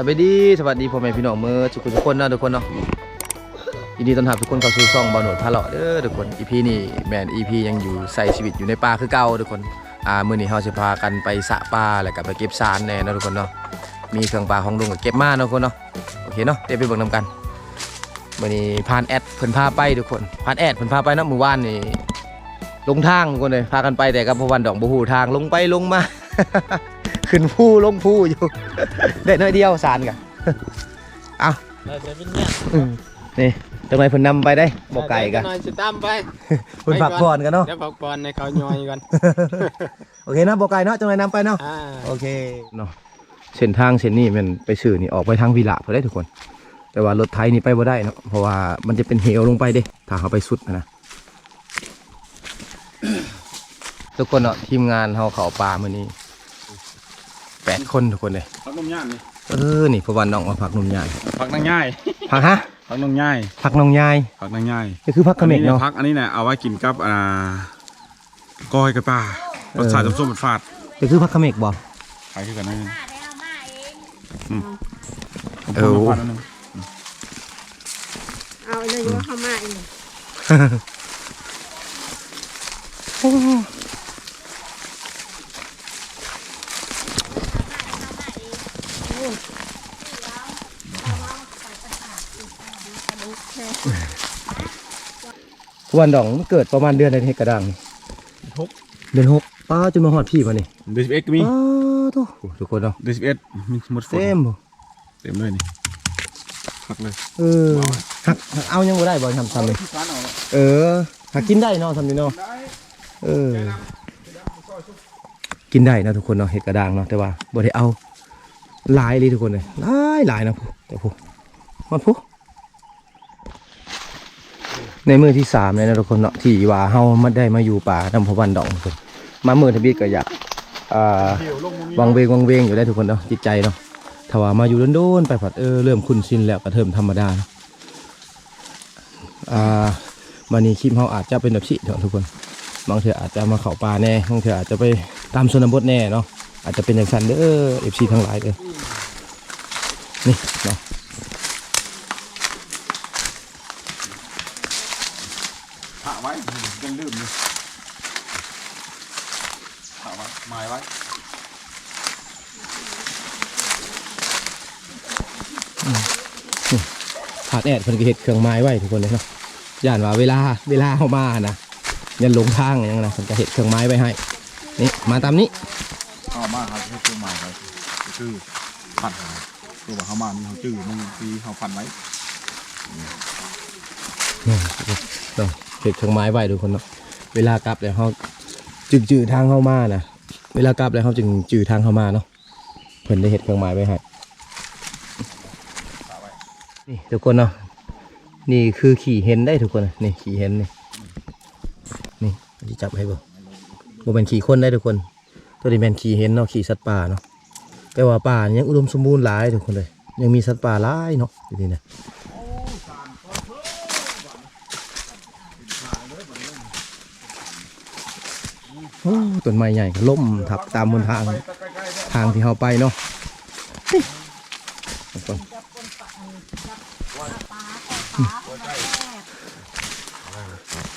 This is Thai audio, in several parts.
สวัสดีสวัสดีพ่อแม่พี่น้องเมื่อทุกคนทุกคนนะทุกคนเนาะยินดีต้อนรับทุกคนเข้าสู่ช่องบอลหนดพาเลาะเด้อทุกคน EP นี่แมน EP ยังอยู่ใส่ชีวิตอยู่ในป่าคือเก่าทุกคนอ่ามื้อนี้เฮาสิพากันไปสระป่าแล้วก็ไปเก็บสารแน่เนาะทุกคนเนาะมีเครื่องปลาของลุงก็เก็บมาเนาะทุกคนเนาะโอเคเนาะเดี๋ยวไปเบิ่งนํกันมื้อนี้ผ่านแอดเพิ่นพาไปทุกคนผ่านแอดเพิ่นพาไปเนาะมื้อวานนี่ลงทางทุกคนเลยพากันไปแต่กับพวันดอกบ่ฮู้ทางลงไปลงมา ขึ้นผู้ลงผู้อยู่ ได้น้อยเดียวสารกันเอาเราจะเป็นเนี่ยอืมนี่ทำไมเพิ่นนำไปได้บอกไก่กันหน่อยสิตามไปเพิ่นผักผ่อนกันเนาะเดี๋ยวพักผ่อนในเขาย่อยก่อนโอเคนะบอกไก่เนาะจังไรนำไปเนาะอ่าโอเคเนาะเส้นทางเส้นนี้มันไปสื่อนี่ออกไปทางวิลาเพื่อได้ทุกคน แต่ว่ารถไทยนี่ไปบ่ได้เนาะเพราะว่ามันจะเป็นเหวลงไปเด้ถ้าเขาไปสุดนะนะทุกคนเนาะทีมงานเขาเขาป่ามื้อนี้ แปดคนทุกคนเลยพักนมย่างนี่เออนี่พอวันน้องมาผักนุ่มยายพักนางง่ายผักฮะพักนมง่ายผักน้องยายพักนางง่ายนี่คือผักเขอันมนี้กเนี่ยเนาะพักอันนี้เนี่ยเอาไว้กินกับอ่าก้อยกับปลาเอรอสชาติส้มๆมันฟาดนี่คือผักเขมกบ่ขายคือกันนั่นเองเออฟาดนั่นเองเอาเลยว่าเขามาอีก วันดองมันเกิดประมาณเดือนอะไรเฮ็ดกระดังนี่หกเดือนหกป้าจนมาหอดพี่มานี่เดือนสิบเอ็ดก็มีป้าโตโอ้ทุกคนเนาะเดือนสิบเอ็ดมีหมดฝนเต็มบ่เต็มเลยนี่พักเลยเออหักหักเอายังบ่ได้บ่ทำซ้ำเลยเออหักกินได้เนาะทำนี่เนาะเออ กินได้นะทุกคนเนาะเห็ดกระด้างเนาะแต่ว่าบ่ได้เอาหลายเลยทุกคนเลยหลายหลายนะผู้แต่ผู้มาผู้ ในมือที่สามเลยนะทุกคนเนาะที่ว่าเฮามาได้มาอยู่ป่านำพวันดองทุกคนมามือทบิดก็อยากอ่าวังเวงวังเวงอยู่ได้ทุกคนเนาะจิตใจเนาะถ้าว่ามาอยู่โดนๆไปผัดเออเริ่มคุ้นชินแล้วก็เทิมธรรมดาเนาะอ่าวันนี้คลิปเขาอาจจะเป็นแบบสิเนาะทุกคนบางเทื่ออาจจะมาเข้าป่าแน่บางเทื่ออาจจะไปตามชนบทแน่เนาะอาจจะเป็นอย่างนั้นเด้อเอฟซีทั้งหลายเด้อนี่เนาะ ผ่าไว้ยังลืมอยู่ผ่าไว้หมายไว้ ผาด แอดเพิ่นก็เฮ็ดเครื่องไม้ไว้ทุกคนเลยเนาะย่านว่าเวลาเวลาเข้ามานะยันหลงทางอย่างนั้นนะเพิ่นก็เฮ็ดเครื่องไม้ไว้ให้นี่มาตามนี้เอามาครับให้คือหมายไว้คือพันหาตัวว่าเขามานี่เขาจื้อมึงปีเขาพันไว้เนาะเฮ็ดเครื่องไม้ไว้ทุกคนเนาะเวลากลับแล้วเฮาจึงจื้อทางเข้ามานะเวลากลับแล้วเฮาจึงจื้อทางเข้ามาเนาะเพิ่นได้เฮ็ดเครื่องไม้ไว้ให้ นี่ทุกคนเนาะนี่คือขี่เห็นได้ทุกคนนี่ขี่เห็นนี่นี่จะจับให้บ่บ่เป็นขี่คนได้ทุกคน ตัวนี้แม่นขี่เห็นเนาะขี่สัตว์ป่าเนาะแต่ว่าป่านี่ยังอุดมสมบูรณ์หลายทุกคนเลย ยังมีสัตว์ป่าหลายเนาะอยู่นี่นะโอ้ต้นไม้ใหญ่ก็ล่มทับตามบนทางทางที่เราไปเนาะนี่ทุกคน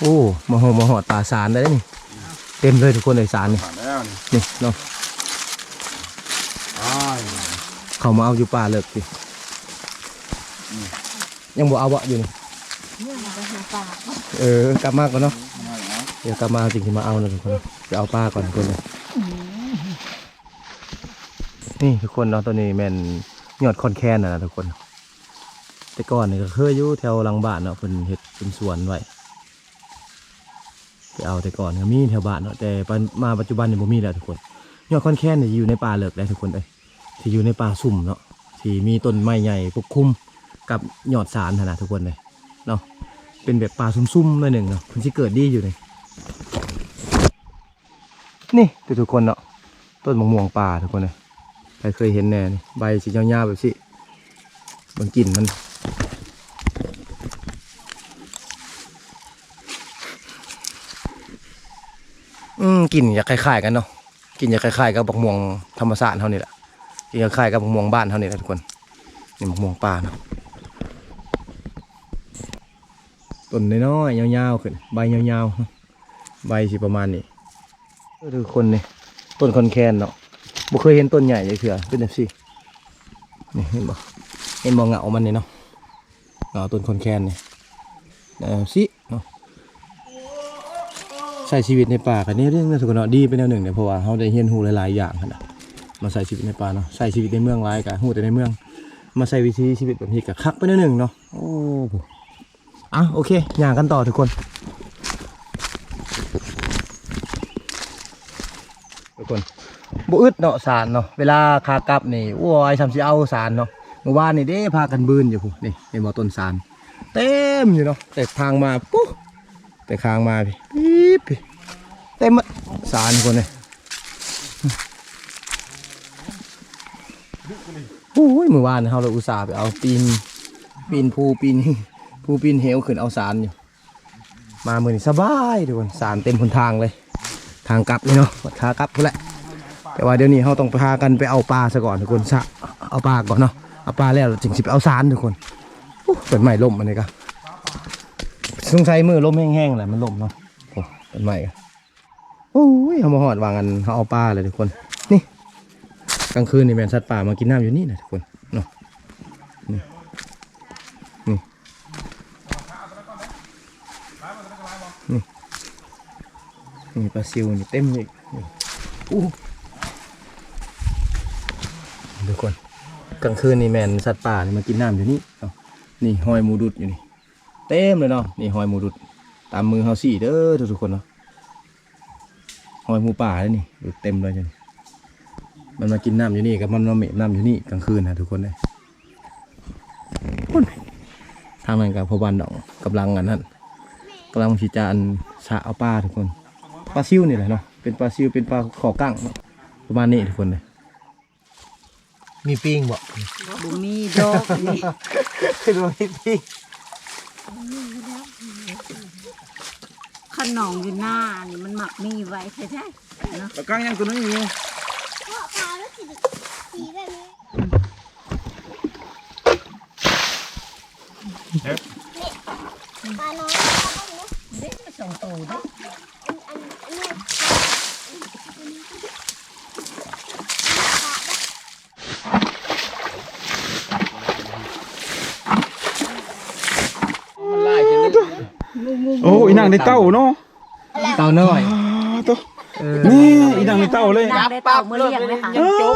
โอ้มาหอมาหอดตาสารได้นี่เต็มเลยทุกคนเลยสารนี่ผ่านแล้วนี่นี่เนาะอ้ายเขามาเอาอยู่ป่าเลิกสิยังบ่เอาวะอยู่นี่เนี่ยมันไปหาปลาเออกลับมาก่อนเนาะไม่เอาเดี๋ยวกลับมาจริงที่มาเอานะทุกคนจะเอาป้าก่อนทุกคนเลยนี่ทุกคนเนาะตัวนี้แมนยอดคอนแคนนะนะทุกคน แต่ก่อนนี่ก็เคยอยู่แถวหลังบ้านเนาะเพิ่นเฮ็ดเป็นสวนไว้ ไปเอาแต่ก่อนก็มีแถวบ้านเนาะแต่มาปัจจุบันนี่บ่มีแล้วทุกคนยอดค่อนแคนเนี่ยอยู่ในป่าเลิกแล้วทุกคนเอ้ยที่อยู่ในป่าสุ่มเนาะที่มีต้นไม้ใหญ่ปกคลุมกับยอดสารนะทุกคนเลยเนาะเป็นแบบป่าซุ่มๆหน่อยหนึ่งเนาะเพิ่นสิเกิดดีอยู่นี่นี่ทุกๆคนเนาะต้นมะม่วงป่าทุกคนเลยใครเคยเห็นแน่ใบสียาๆแบบสิบางกลิ่นมัน อืมกลิ่นอยากคล้ายๆกันเนาะกลิ่นอยากคล้ายๆกับบักม่วงธรรมศาสตร์เท่านี้แหละกลิ่นคล้ายกับบักม่วงบ้านเท่านี้แหละทุกคนนี่มะม่วงป่าเนาะต้นน้อยๆยาวๆขึ้นใบยาวๆใบสิประมาณนี้เออทุกคนนี่ต้นคอนแคนเนาะบ่เคยเห็นต้นใหญ่เลยเถื่อเป็นแบบสินี่เห็นบ่เห็นบ่เงามันนี่เนาะเงาต้นคอนแคนนี่เออสิ ใช้ชีวิตในป่ากันนี่เรื่องนึงทุกนาดีเป็นแนวหนึ่งเนี่ยเพราะว่าเราได้เรียนรู้หลายๆอย่างขนาดมาใช้ชีวิตในป่าเนาะใช้ชีวิตในเมืองหลายกะฮู้แต่ในเมือง มาใช้วิธีชีวิตแบบนี้กับคักไปแนวหนึ่งเนาะโอ้โหอะโอเคอย่างกันต่อทุกคน ทุกคนบอึดเนาะสารเนาะเวลาขากลับนี่โอ้ยทำสิเอาสารเนาะเมื่อวานนี่เด้พากันบืนอยู่พู่นนี่เห็นบ่ต้นสารเต็มอยู่เนาะแต่ทางมาปุ๊บแต่ทางมาพี่ปี๊บพี่ เต็มหมดสารทุกคนเลยโอ้ยเมื่อวานเราเราอุตส่าห์ไปเอาปีนปีนภูปีนภูปีนเหวขึ้นเอาสารอยู่ มาเมื่อนี้สบายทุกคนสารเต็มหนทางเลย ทางกลับนี่เนาะขางกลับพุ่นแหละแต่ว่าเดี๋ยวนี้เราต้องพากันไปเอาปลาซะก่อนทุกคนสะเอาปลาก่อนเนาะเอาปลาแล้วจึงสิไปเอาสารทุกคนเป็นใหม่ล่มอันนี้ก็สงสัยมือล่มแห้งๆแหละมันล่มเนาะเป็นใหม่ก็ โอ้ยเขามาหอดวางกันเขาเอาปลาเลยทุกคน นี่ กลางคืนนี่แมนสัตว์ป่ามากินน้ำอยู่นี่นะทุกคนเนาะนี่นี่นี่นี่ปลาซิวนี่เต็มเลยนี่อู้ทุกคน กลางคืนนี่แมนสัตว์ป่านี่มากินน้ำอยู่นี่เนาะนี่หอยมูดุดอยู่นี่ เต็มเลยเนาะนี่หอยมูดุด ตามมือเฮาสี่เด้อทุกคนเนาะ อยหมูป่าเลยนี่ดุดเต็มเลยจ้ะนี่มันมากินน้ำอยู่นี่กับมันมาเมะน้ำอยู่นี่กลางคืนนะทุกคนเลยพุ่นทางนั้นกับพอบันดองกำลังอันนั้นกำลังที่จะอันสะเอาปลาทุกคนปลาซิวนี่แหละเนาะเป็นปลาซิวเป็นปลาขอกั้งเนาะประมาณนี้ทุกคนเลยมีปิ้งบ่บุมีดอกนี่คือว่ามีปิ้ง ขนองอยู่หน้านี่มันหมักมีไว้ใช่ไหมเนาะ ปลากังยังตัวนึงอยู่ เด็กสองตัวเด้อ โอ้อี นางในเต้าเนาะเต่าน้อยอ้าวตัวนี่อีนางในเต้าเลยนางได้เต่ามือเลี้ยงไหมคะ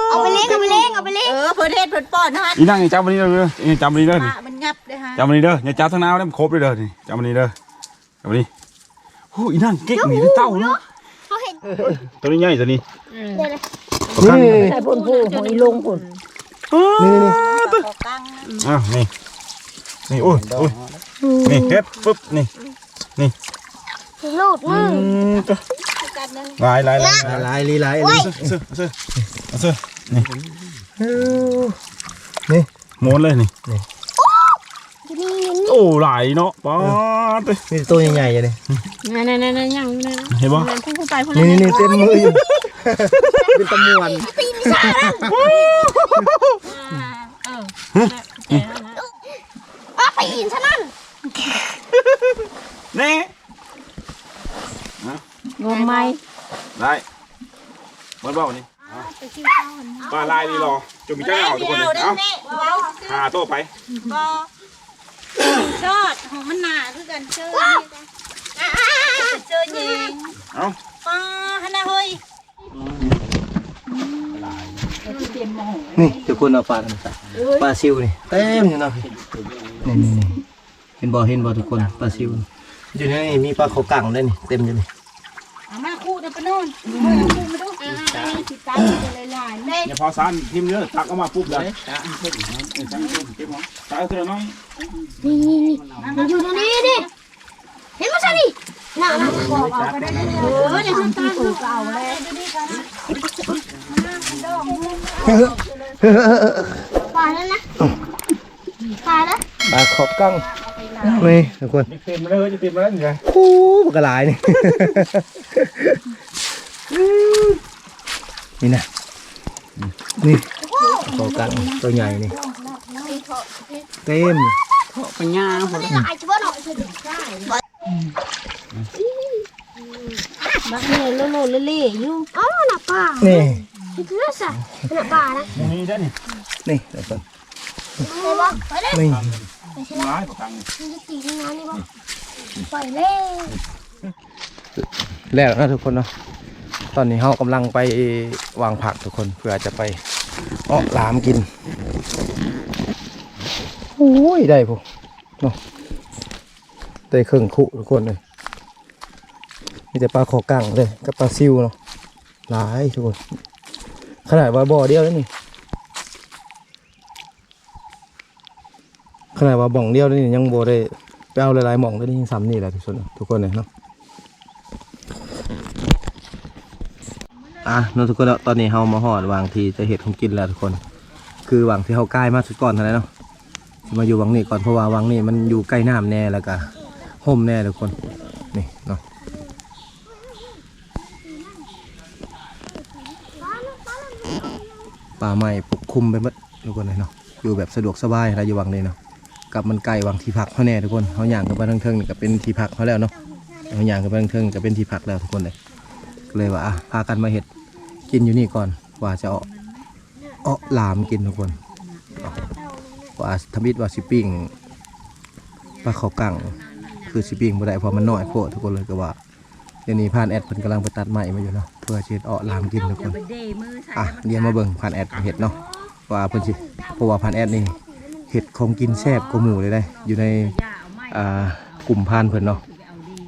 เอาไปเลี้ยงเอาไปเลี้ยงเอาไปเลี้ยงเออเพื่อนเทศเพื่อนป้อนฮะอีนางนี่จับมันนี่เด้อนี่จับมันนี่เด้อนี่มันงับเลยฮะจับมันนี่เด้ออย่าจับทั้งน้ำแล้วมันครบเลยเด้อนี่จับมันนี่เด้อจับมันนี่โอ้อีนางเก่งนี่ในเต้าเนาะเขาเห็นตัวนี้ใหญ่ตัวนี้เดี๋ยวเลยปลากังใส่พุ่นผู้หอยลงพุ่นนี่นี่ขอตั้งอ้าวนี่นี่โอ้ยโอ้ยนี่เฮ็ดปุ๊บนี่ ลูกมึงอืมตัวลายลายลายลายลีลายอันนี้เสื้อเสื้อเสื้อนี่นี่ม้วนเลยนี่อยู่นี่นี่โอ้หลายเนาะป๊าดเอ้ยมีตัวใหญ่ๆเลยนั่นนั่นนั่นยังนั่นเห็นปะผู้ผู้ไปผู้นี่นี่นี่เต็มมืออยู่เป็นตะมวนอ้าวไปอินซะนั่นนี่ งมไหมได้มันเบ้านี่ปลาลายนี่รอจงมีเจ้าเอาทุกคนเลยเอาหาโต๊ะไปชอดของมันหนาคือกันเจอเจอยิงเอาปลาฮันนาเฮ้ยนี่ทุกคนเอาปลาทำใส่ปลาซิวนี่เต็มอยู่เนาะนี่นี่นี่เห็นบ่เห็นบ่ทุกคนปลาซิวอยู่ในนี่มีปลาเขากังด้วยนี่เต็มอยู่นี่เอามา คู่เดี๋ยวไปโน่นคู่มาดูอ่าติดตามเลยหลายๆแม่อย่าพอซันทิมเนื้อตักออกมาปุ๊บเลยเก็บหอมตายเสือน้อยนี่นี่นี่มันอยู่ตรงนี้ดิเห็นมั้ยซะนี่น่ะน่ะเออเดี๋ยวฉันตามลูกเอาเลยปลาแล้วนะปลาแล้วปลาขอบกังนี่ทุกคนเต็มเลยจะเต็มแล้วยังไงโอ้ปลากระหลายนี่ นี่ขอบกังตัวใหญ่นี่เต็มเพาะปัญญาพอแล้วไอ้จะบ่หน่อยเถอะได้บักเนี่ยโลโลเล่ๆอยู่อ๋อหน้าป่านี่คือซะหน้าป่านะนี่ได้นี่นี่เดี๋ยวก่อนไปบ่ไปเลยนี่ร้ายตังค์มันจะตีน้ำนี่บ่ปล่อยเลยแล้วนะทุกคนเนาะ ตอนนี้เรากำลังไปวางผักทุกคนเพื่อจะไปเอ้อหลามกินโอ้ยได้พวกเนาะได้เครื่องคุทุกคนเลยมีแต่ปลาขอกั้งเลยกับปลาซิวเนาะหลายทุกคน ขนาดว่าบ่อเดียวแล้วนี่ขนาดว่าบ่องเดียวนี่ยังบ่ได้ไปเอาหลายๆหม่องเลยนี่ยังซ้ำนี่แหละทุกคนทุกคนเลยเนาะ อะเนทุกคนเนาะตอนนี้เฮามาหอดวางทีจะเห็ดของกินแล้วทุกคน คือวางที่เฮาใกล้มาสุดก่อนเท่านั้นเนาะมาอยู่วังนี้ก่อนเพราะว่าวังนี้มันอยู่ใกล้น้ำแน่แล้วก็ห่มแน่ทุกคนนี่เนาะป่าไม้ปกคลุมไปหมดทุกคนเลยเนาะอยู่แบบสะดวกสบายอะไรอยู่วังนี้เนาะกับมันไก่วางที่พักเขาแน่ทุกคนเขาย่างกันไปทั้งเทิงก็เป็นที่พักเขาแล้วเนาะเขาย่างกันไปทั้งเทิงก็เป็นที่พักแล้วทุกคนเลยเลยว่าอะพากันมาเห็ด กินอยู่นี่ก่อนว่าจะเอาเอาลามกินทุกคนว่าทำอิดว่าสิปิ้งปลาเขากังคือสิปิ้งบ่ได้เพราะมันน้อยโพดทุกคนเลยก็ว่าเดี๋ยวนี้ผ่านแอดเพิ่นกำลังไปตัดไม้มาอยู่เนาะเพื่อเฮ็ดเอาลามกินทุกคนเดมือใส่อะเดี๋ยวมาเบิ่งผ่านแอดเห็ดเนาะว่าเพิ่นสิเพราะว่าผ่านแอดนี่เห็ดของกินแซ่บกว่าหมูเลยได้อยู่ในอ่ากลุ่มพานเพิ่นเนาะ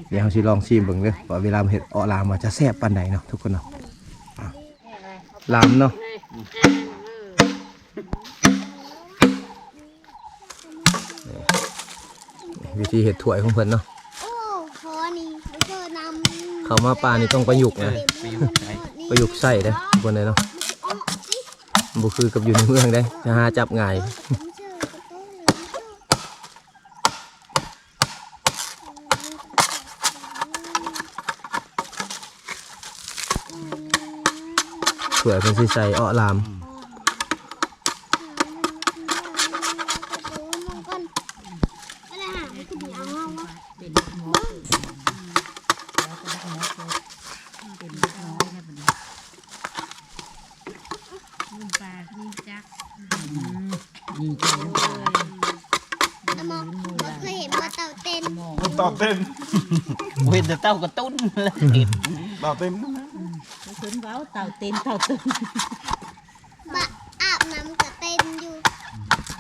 เดี๋ยวเราสิลองชิมเบิ่งเด้อว่าเวลาเห็ดออลามว่าจะแซ่บปานใดเนาะทุกคนเนาะ ลามเนาะนี่วิธีเห็ดถ้วยของเพิ่นเนาะโอ้พอนี่ไม่เจอนำเข้ามาปลานี่ต้องประยุกต์นะประยุกต์ใส่เด้อทุกคนเลยเนาะบ่คือกับอยู่ในเมืองได้จะหาจับง่าย เผื่อเป็นสิใส่อ้อลามปลาที่จักเคยเห็นว่าเต่าเต้นต่อเต้นเว้นแต่เต้ากระตุ้นแล้วเห็นต่อเต้น ขึ้นเว้าเต่าเต้นเต่าตึงบะอาบน้ำกับเต้นอยู่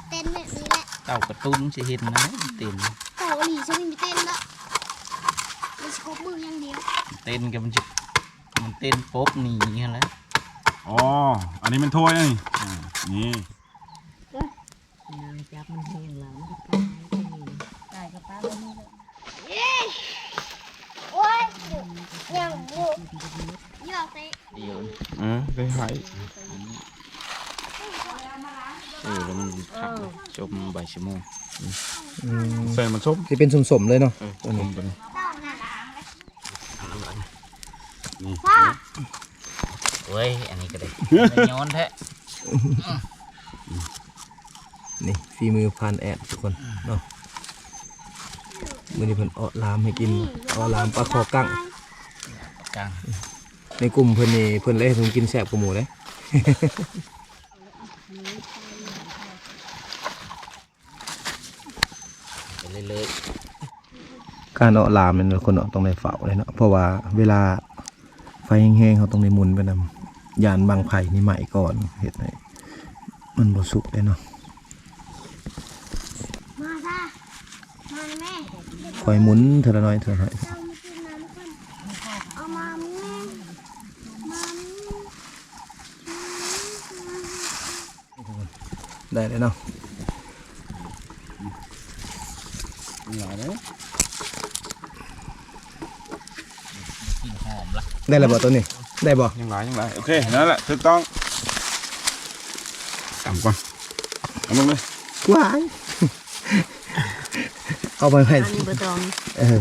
เต้นแบบนี้แหละเต้ากระตุ้นสิเห็นนะเต้นเต่าหลีฉันไม่มีเต้นละมันสกบมืออย่างเดียวเต้นกันมันจะมันเต้นป๊บหนีกันแล้วอ๋อ อันนี้มันถ้วยนี่อ่านี่ จมบ่ายชั่วโมงใส่มันส้มสิเป็นสมๆเลยเนาะ เออส้มไปนี่เว้ย อันนี้ก็ได้ ย้อนแท้นี่ฝีมือพานแอดทุกคนเนาะมื้อนี้เพิ่นอ้อลามให้กินอ้อลามปลาคอกั้งกลางในกลุ่มเพิ่นนี่เพิ่นเลยให้ผมกินแซ่บกว่าหมูเลย ไป เรื่อยการเอาลามเนี่ยคนเนาะต้องได้เฝ้าเลยเนาะเพราะว่าเวลาไฟแห้งๆเขาต้องได้หมุนไปนำยานบางไผ่นี่ใหม่ก่อนเฮ็ดให้มันบ่สุกเลยเนาะมาจ้ามาแม่คอยหมุนเท่าละน้อยเท่าละน้อยเจ้ามากินน้ำก่อนเอามาแม่มาได้เลยเนาะ หลายเลย ๆกินห อมละได้แล้วบ่ตัวนี้ ได้บ่ยังหลายยังหลายโอเคนั่นแหละถูกต้องต่ำก่อนเอาลงเลยว้ายเอาไปให้อันนี้บ่ต้องเออ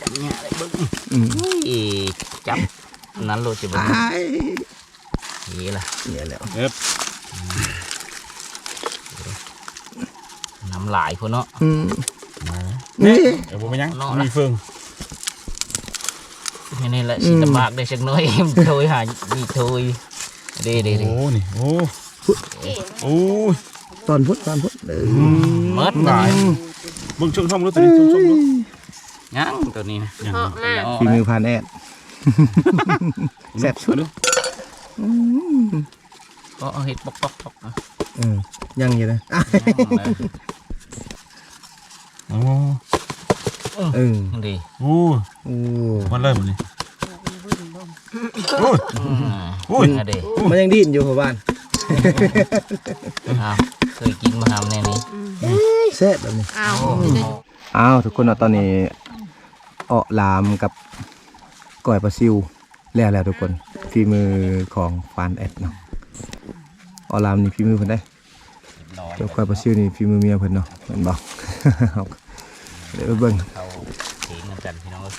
จับเนี่ยอะไรเบิ้งอืมเอ้ยจับนั้นโลจะเบิ้งอ้ายนี่ล่ะเนี่ยแหล้วเอ็บำหลายพุ่นเนาะอืมนี่เออบ่เป็นหยังเนาะมีเฟืองไม่ นี่แหละสิตะบากได้สักหน้อยโทยหามีโทยเด้เด้เด้โอ้นี่โอ้โอ้ยตอนพุทธตอนพุทธเออเมิดหลายเบิ่งช่องช่องรู้ตัวนี้ช่องช่องรู้ยังตัวนี้นะยังฝีมือพานแอดแซ่บสุดดูก็เอาเห็ดปอกปอกปอกนะอืมยังอยู่นะอะโอ้ เออยังดีโอ้โอ้มันเริ่มนี่โอ้ยอืมโอ้ยอะเด้มันยังดิ้นอยู่หัวบ้านอ้าวเคยกินมาทำแน่นี้แซ่บแบบนี้ อ้าวอ้าวทุกคนเนาะตอนนี้เออลามกับก้อยปลาซิวแล้วแล้วทุกคนฝีมือของฟานแอดเนาะเออลามนี่ฝีมือเพิ่นได้ ร้อย เจ้าก้อยปลาซิวนี่ฝีมือเมียเพิ่นเนาะเห็นบ่เอา เดี๋ยวไปเบิ่งเขาเถียงกันพี่น้องเอ้ย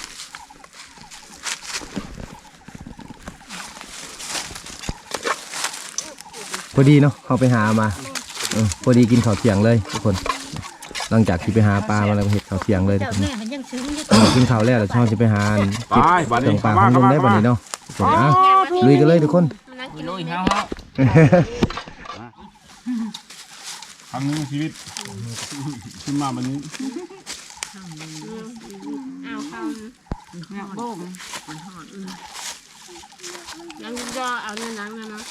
พอดีเนาะเขาไปหามาเออพอดีกินข้าวเที่ยงเลยทุกคน หลังจากที่ไปหาปลามาแล้วก็เฮ็ดข้าวเที่ยงเลยทุกคนแม่มันยังซึ้งอยู่เออกินข้าวแล้วแล้วช่องจะไปหาไปเก็บบ้านเครื่นี้องปลาเข้าของมาลุงเข้าได้มาบัดนี้เนาะทุกคนอะลุยกันเลยทุกคนอุ้ยลุยเฮาเฮาครั้งหนึงในชีวิตขึ้นมา วันนี้เอาเข้าโบ่งยังย่อเอาเนื้อหนังนะเนาะ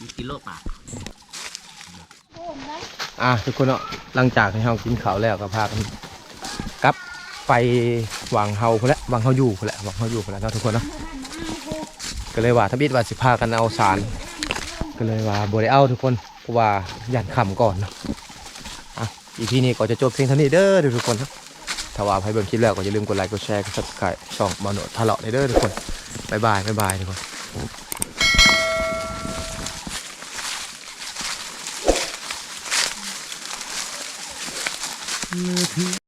มีกิโลปากอะทุกคนเนาะหลังจากที่เฮากินข้าวแล้วก็พากันกลับไปวางเฮาพุ่นแหละวางเฮาอยู่พุ่นแหละวางเฮาอยู่พุ่นแหละเนาะทุกคนเนาะก็เลยว่าถ้าบิดว่าสิพากันเอาสารก็เลยว่าบ่ได้เอาทุกคน เพราะว่าย่านคำก่อนเนาะอะอีพีนี้ก็จะจบเพียงเท่านี้เด้อทุกคนครับถ้าว่าให้เบิ่งคลิปแล้วก็อย่าลืมกดไลค์กดแชร์กดซับสไครต์ช่องบอลโนทะเลาะในเด้อทุกคนบายบายบายบายทุกคน